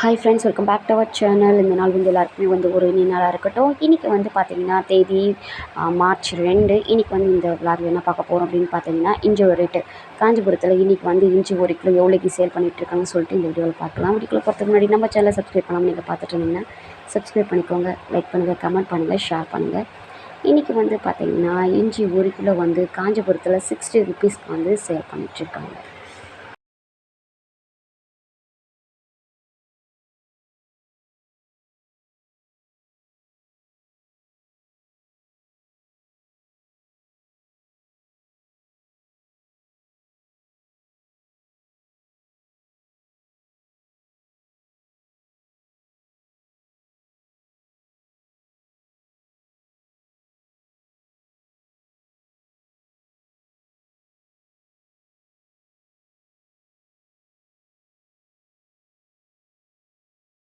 Hi friends welcome back to our channel இந்த நாள் வந்து எல்லாருக்குமே வந்து ஒரு இனி நாளாக இருக்கட்டும். இன்றைக்கி வந்து பார்த்திங்கன்னா தேதி மார்ச் ரெண்டு. இன்றைக்கி வந்து இந்த விளாக் என்ன பார்க்க போகிறோம் அப்படின்னு பார்த்தீங்கன்னா இஞ்சி ஒரு ரேட்டு காஞ்சிபுரத்தில் இன்றைக்கி வந்து இஞ்சி ஒரு கிலோ எவ்வளோக்கு சேல் பண்ணிகிட்ருக்காங்கன்னு சொல்லிட்டு இந்த வீடியோவில் பார்க்கலாம். வீடியோவில் போகிறதுக்கு முன்னாடி நம்ம சேனலை சப்ஸ்கிரைப் பண்ணாமல் நீங்கள் பார்த்துட்டு இருந்தீங்கன்னா சப்ஸ்கிரைப் பண்ணிக்கோங்க. லைக் பண்ணுங்கள் கமெண்ட் பண்ணுங்கள் ஷேர் பண்ணுங்கள் இன்றைக்கி வந்து பார்த்திங்கன்னா இஞ்சி ஒரு கிலோ வந்து காஞ்சிபுரத்தில் சிக்ஸ்டி ருபீஸ்க்கு வந்து சேல் பண்ணிகிட்ருக்காங்க